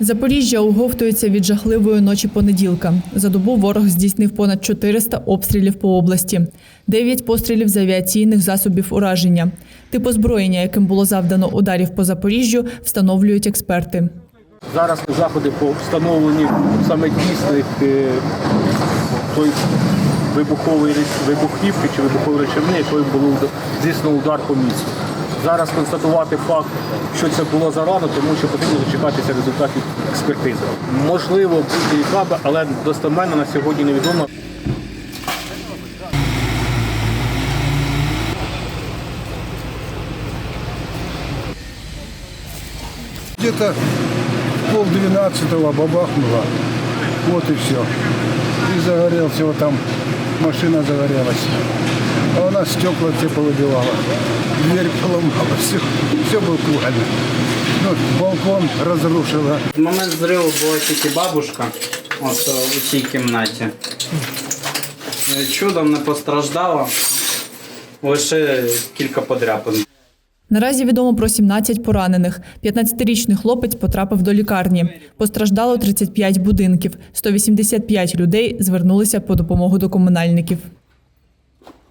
Запоріжжя оговтується від жахливої ночі понеділка. За добу ворог здійснив понад 400 обстрілів по області, 9 пострілів з авіаційних засобів ураження. Тип озброєння, яким було завдано ударів по Запоріжжю, встановлюють експерти. Зараз заходи по встановленню саме дійсних е, той вибухової вибухівки чи вибухової речовини, якою було здійснено удар по місту. Зараз констатувати факт, що це було зарано, тому що потрібно дочекатися результатів експертизи. Можливо, будь-яка, б, але достеменно на сьогодні невідомо. Где-то пол двенадцатого бабахнуло. Вот и все. И загорелся вот там, машина загорелась. А у нас стекла все повыбивало. Дверь поломала, все, все было буквально. Ну, балкон разрушила. В момент зриву була тільки бабушка от, у цій кімнаті. Е, Чудом не постраждала. Лише кілька подряпин. Наразі відомо про 17 поранених. 15-річний хлопець потрапив до лікарні. Постраждало 35 будинків. 185 людей звернулися по допомогу до комунальників.